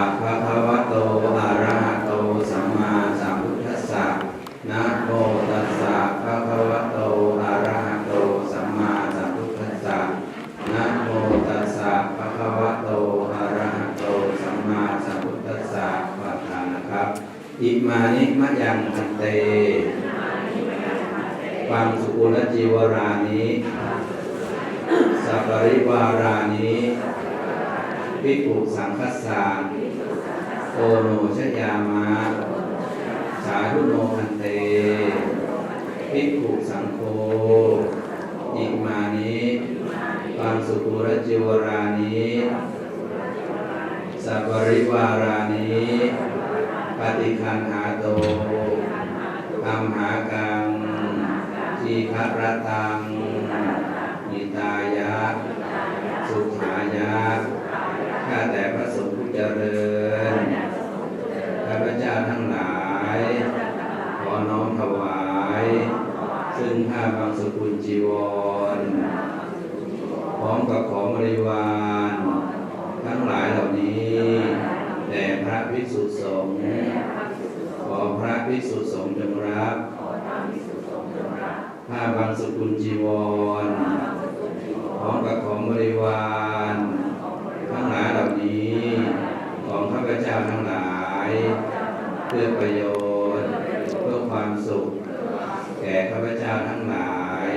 ภะคะวะโตอะระหะโตสัมมาสัมพุทธัสสะนะโมตัสสะภะคะวะโตอะระหะโตสัมมาสัมพุทธัสสะนะโมตัสสะภะคะวะโตอะระหะโตสัมมาสัมพุทธัสสะขอทานนะครับ อิมานิมะยังพันเต ปังสุกุลจีวรานิสัปปริวารานิภิกขุสังคัสสา โอโนชยามะ สาธุโนพันเตภิกขุสังโฆอิมานิปังสุกุรจิวรานิสัปริวารานิปฏิคันหาโตอัมหากังทีฆรตังนิตายะ สุขายะ ข้าแต่พระสงฆ์ผู้เจริญ จ้าทั้งหลาย ขอน้อมถวาย ซึ่งผ้าบางสกุลจีวร พร้อมกับของบริวาร ทั้งหลายเหล่านี้แด่พระภิกษุสงฆ์ขอพระภิกษุสงฆ์จงรับผ้าบางสกุลจีวร พร้อมกับของบริวาร ทั้งหลายเหล่านี้ ของข้าพเจ้าทั้งหลาย เพื่อประโยชน์ เพื่อความสุข แก่ข้าพเจ้าทั้งหลาย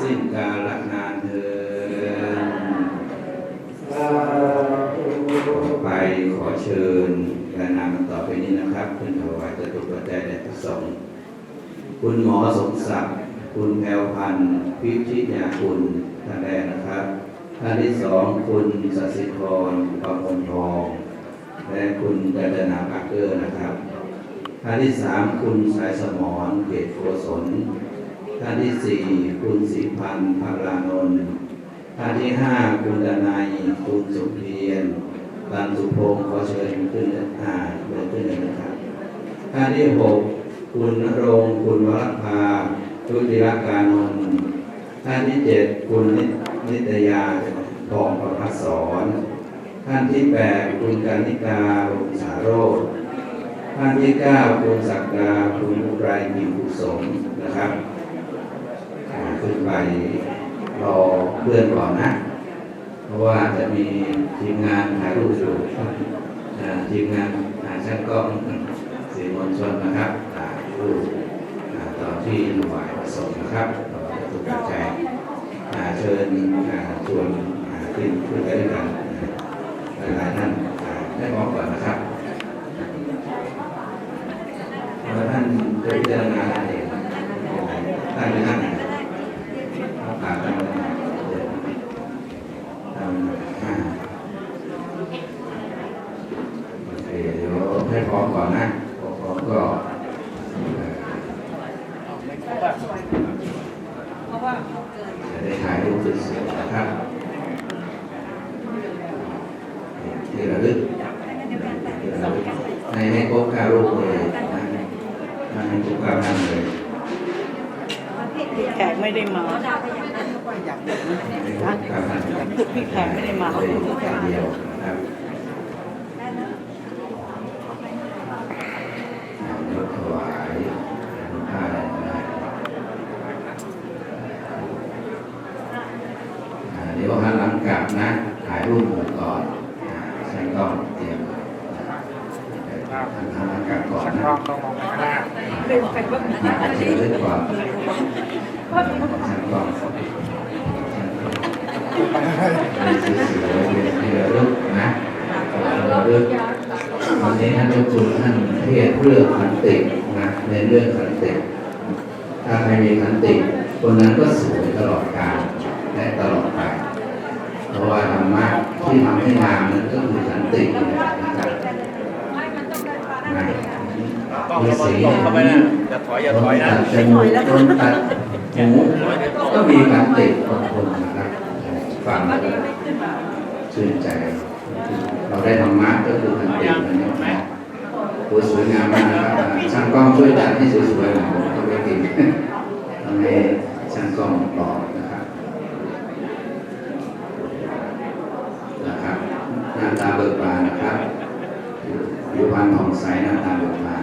สิ้นกาลนานเทินไปขอเชิญรายนามต่อไปนี้นะครับเพื่อนถวายจตุปัจจัยแด่พระสงฆ์คุณหมอสมศักดิ์คุณแพวพันธ์พิชิตยาคุณท่านแรกนะครับท่านที่สองคุณสัสิธรประพงทอง และคุณกัญจนาปากเกอร์นะครับ ท่านที่สามคุณสายสมรเกตโกศลท่านที่สี่คุณสิพันธ์พารานนท์ท่านที่ห้าคุณดนายคุณสุเพียรตันสุพงศ์ขอเชิญขึ้นอ่าเดินขึ้นเลยนะครับท่านที่หกคุณณรงค์คุณวรภาชุติรการนนท์ท่านที่เจ็ดคุณนินิตยาทองประภัสสอน ท่านที่แปดคุณกานิกาวงศาโรธท่านที่เก้าคุณศักดาคุณอุไรมีกุศลนะครับขึ้นไปรอเพื่อนก่อนนะ เพราะว่าจะมีทีมงานถ่ายรูปอยู่ทีมงานอ่าช่างกล้องสื่อมวลชนนะครับถ่ายรูปตอนที่ถวายพระสงฆ์นะครับเราจะถูกปัจจัยเชิญชวนขึ้นขึ้นไปด้วยกันอ่าหลายๆท่านอ่าได้พร้อมก่อนนะครับแล้วท่านจะ พิจารณาเองท่านจะนั่งผ่านท่านเลยเดี๋ยวทำโอเคเดี๋ยวให้พร้อมก่อนนะพร้อมก็จะได้ถ่ายรูปสวยๆนะครับที่ระลึกให้ให้ครบเก้ารูปเลย นะให้ครบเก้าท่านเลยพี่แขกไม่ได้มาให้ครบเก้าท่านพี่แขกไม่ได้มาเลยอย่างเดียวนะครับยกถวายผ้านะครับอ่าเดี๋ยวหันหลังกลับนะ ถ่ายรูปหมู่ก่อนอ่าใช้กล้องเตรียม หันหลังกล้องต้องมองไปข้างหน้าลืมไปว่าเดี๋ยวเล่นก่อนใช้กล้องสวยๆเลึกนะระลึกวันนี้ท่านเจ้าคุณท่านเทศเรื่องขันตินะในเรื่องขันติถ้าใครมีขันติคนนั้นก็สวยตลอดกาลและตลอดไปเพราะว่าธรรมะที่ทำให้งามนั้นก็คือขันตินะครับ เอาเข้ามาตรงเข้าไนะาถอยอย่าถอยนะจมูกต้นตัหูก็มีการติดบางคนนะครับฟังแล้วชื่นใจ เราได้ธรรมะก็คือการติดนะครับโอ้สวยงามมากนะครับช่างกล้องช่วยจัดให้สวยๆหน่อยผมก็องไปติดทำให้ช่างกล้องหล่อนะครับนะครับหน้าตาเบิกบานนะครับผิวพันณผ่องใสหน้าตาเบิกบาน